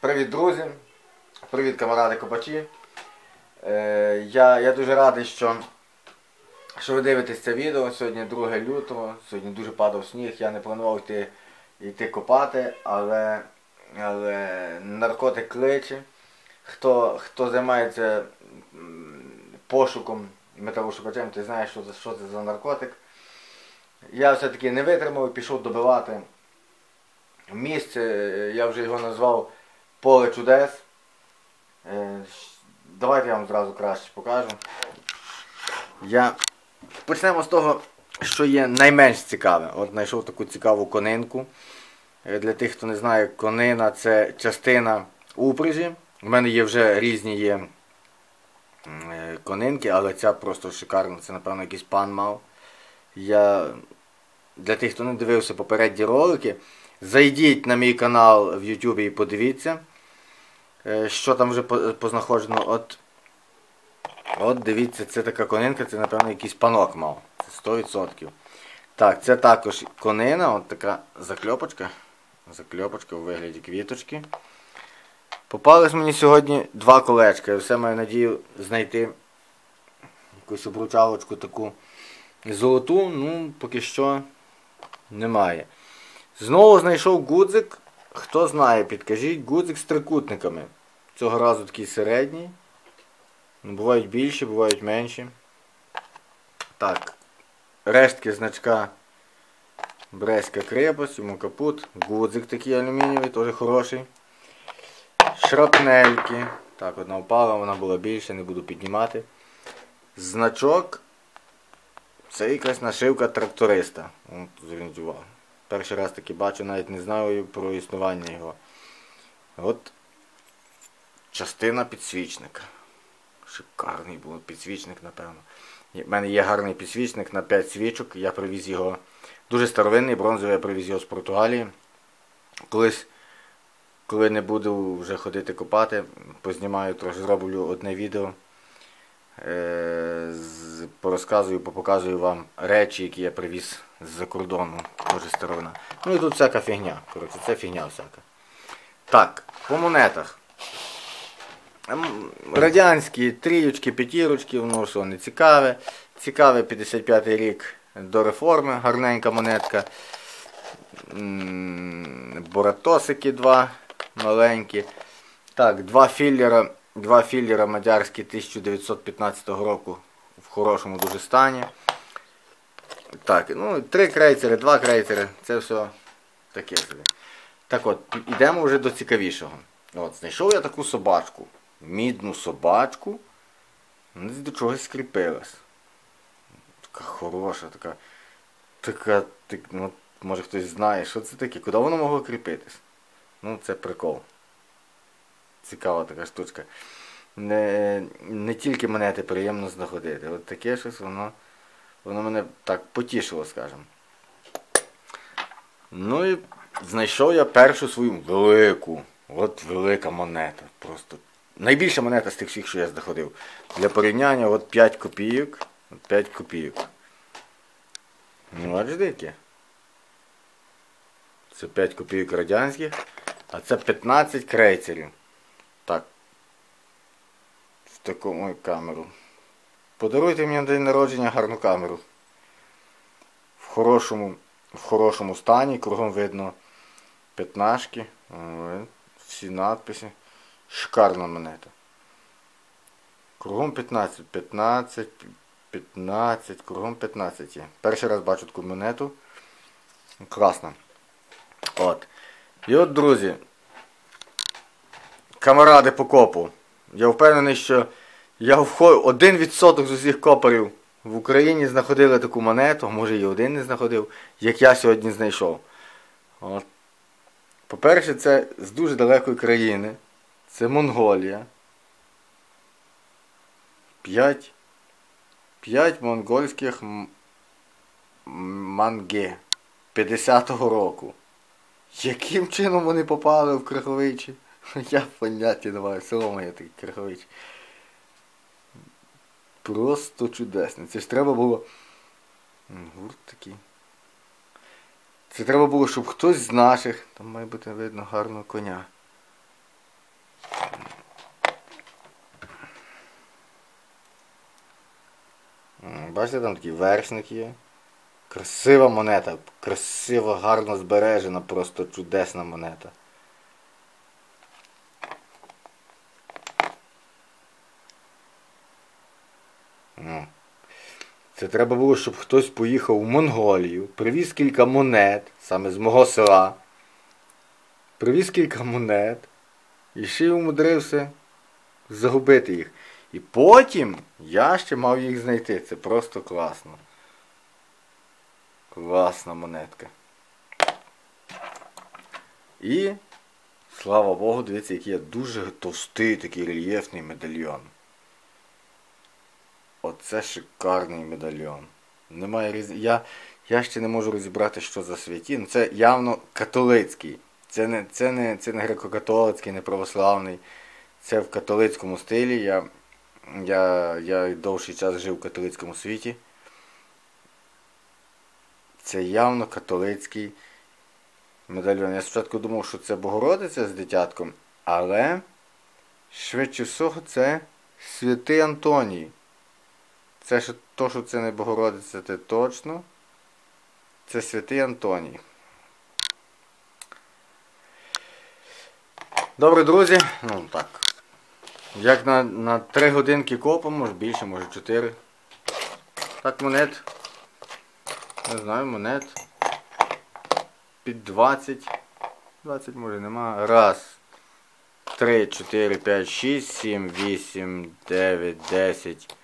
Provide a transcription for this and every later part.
Привіт, друзі! Привіт, камаради копачі. Е, я, я дуже радий, що, що ви дивитесь це відео. Сьогодні 2 лютого, сьогодні дуже падав сніг, я не планував йти, йти копати, але, але наркотик кличе. Хто, хто займається пошуком металошукачем, ти знаєш, що, що це за наркотик. Я все-таки не витримав і пішов добивати місце, е, я вже його назвав Поле чудес. Е, Давайте я вам зразу краще покажу. Я... Почнемо з того, що є найменш цікаве. От знайшов таку цікаву конинку. Е, Для тих, хто не знає, конина це частина упряжі. У мене є вже різні є е, конинки, але ця просто шикарна. Це, напевно, якийсь пан мав. Я для тих, хто не дивився попередні ролики, зайдіть на мій канал в Ютубі і подивіться, що там вже по- познаходжено. От, от дивіться, це така конинка, це, напевно, якийсь панок мав. Це 100%. Так, це також конина, от така закльопочка. Закльопочка у вигляді квіточки. Попались мені сьогодні два колечка. Я все маю надію знайти якусь обручалочку таку золоту, ну, поки що немає. Знову знайшов гудзик. Хто знає, підкажіть, гудзик з трикутниками. Цього разу такий середній. Ну, Бувають більші, бувають менші. Так. Рештки значка Брестська крепость, йому капут. Гудзик такий алюмінієвий, теж хороший. Шрапнельки. Так, одна впала, вона була більша, не буду піднімати. Значок. Це якась нашивка тракториста. От, зверніть увагу. Перший раз таки бачу, навіть не знаю про існування його. От частина підсвічника. Шикарний був підсвічник, напевно. У мене є гарний підсвічник на 5 свічок. Я привіз його. Дуже старовинний, бронзовий, я привіз його з Португалії. Колись, коли не буду вже ходити копати, познімаю трохи, зроблю одне відео. Е, з- порозказую, попоказую вам речі, які я привіз з-за кордону, дуже старовина. Ну і тут всяка фігня. Коротше, це фігня всяка. Так, по монетах. Ем, Радянські трієчки, п'ятірочки, воно що не цікаве. Цікаве 55-й рік до реформи, гарненька монетка. Боратосики два маленькі. Так, два філлера, два філлера мадярські 1915 року хорошому дуже стані. Так, ну, три крейцери, два крейцери, це все таке собі. Так от, йдемо вже до цікавішого. От, знайшов я таку собачку. Мідну собачку. Десь до чогось скріпилась. Така хороша, така. Така, так, ну, може хтось знає, що це таке, куди воно могло кріпитись. Ну, це прикол. Цікава така штучка. Не, не тільки монети приємно знаходити. От таке щось воно, воно мене так потішило, скажімо. Ну і знайшов я першу свою велику. От велика монета. Просто найбільша монета з тих всіх, що я знаходив. Для порівняння от 5 копійок. От 5 копійок. Ну, бачиш яке? Це 5 копійок радянських, а це 15 крейцерів. Такому камеру. Подаруйте мені на день народження гарну камеру. В хорошому, в хорошому стані, кругом видно п'ятнашки. Ой, Всі надписи. Шикарна монета. Кругом 15, 15, 15, кругом 15 є. Перший раз бачу таку монету. Класно. От. І от, друзі, камаради по копу. Я впевнений, що я один відсоток з усіх копарів в Україні знаходили таку монету, може і один не знаходив, як я сьогодні знайшов. От. По-перше, це з дуже далекої країни. Це Монголія. П'ять. П'ять монгольських м- манге 50-го року. Яким чином вони попали в Криховичі? Я поняття не маю, село моє такий Кригович. Просто чудесне. Це ж треба було... Гурт такий. Це треба було, щоб хтось з наших... Там має бути видно гарного коня. Бачите, там такий вершник є. Красива монета. Красиво, гарно збережена, просто чудесна монета. Це треба було, щоб хтось поїхав у Монголію, привіз кілька монет, саме з мого села. Привіз кілька монет і ще й умудрився загубити їх. І потім я ще мав їх знайти. Це просто класно. Класна монетка. І, слава Богу, дивіться, який є дуже товстий такий рельєфний медальйон. Оце шикарний медальйон. Немає різ... я, я ще не можу розібрати, що за святін. Це явно католицький. Це не, це не, це не греко-католицький, не православний. Це в католицькому стилі. Я, я, я довший час жив в католицькому світі. Це явно католицький медальйон. Я спочатку думав, що це Богородиця з дитятком, але швидше всього це святий Антоній. Це що, то, що це не Богородиця, це точно. Це святий Антоній. Добре, друзі. Ну так. Як на, на 3 годинки копом, може більше, може 4. Так, монет. Не знаю, монет. Під 20. 20 може нема. Раз. 3, 4, 5, 6, 7, 8, 9, 10,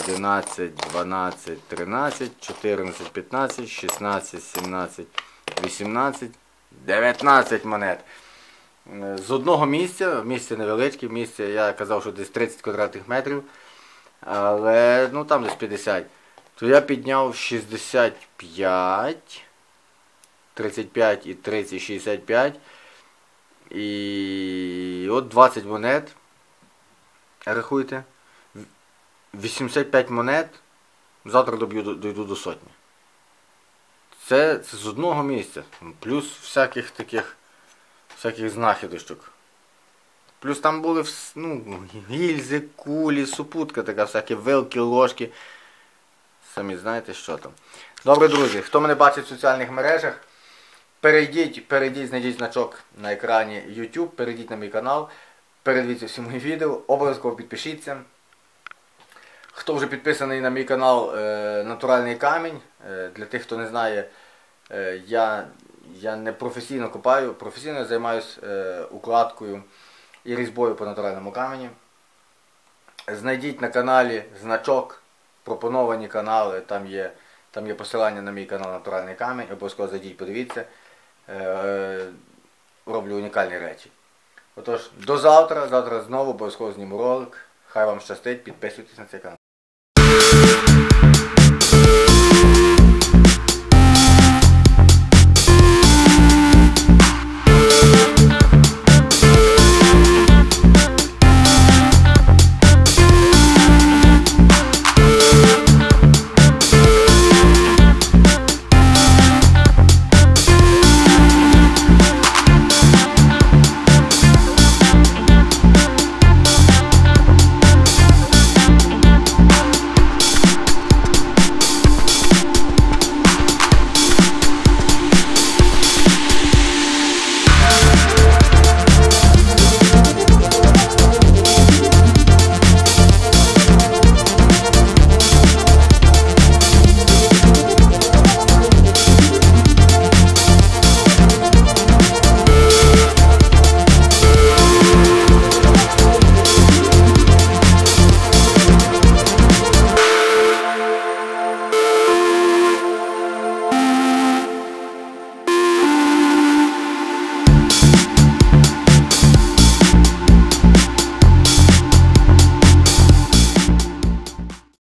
11, 12, 13, 14, 15, 16, 17, 18, 19 монет. Е, З одного місця, місце невеличке, місце, я казав, що десь 30 квадратних метрів, але ну там десь 50. То я підняв 65, 35 і 30, 65. І от 20 монет. Рахуйте. 85 монет. Завтра доб'ю, дойду до сотні. Це, це з одного місця. Плюс всяких таких всяких знахідочок. Плюс там були ну, гільзи, кулі, супутка така, всякі вилки, ложки. Самі знаєте, що там. Добре, друзі, хто мене бачить в соціальних мережах, перейдіть, перейдіть, знайдіть значок на екрані YouTube, перейдіть на мій канал, передивіться всі мої відео, обов'язково підпишіться. Хто вже підписаний на мій канал е, Натуральний камінь, е, для тих, хто не знає, е, я, не професійно копаю, професійно займаюся укладкою і різьбою по натуральному камені. Знайдіть на каналі значок, пропоновані канали, там є, посилання на мій канал Натуральний камінь, обов'язково зайдіть, подивіться. Роблю унікальні речі. Отож, до завтра, завтра знову обов'язково зніму ролик. Хай вам щастить, підписуйтесь на цей канал.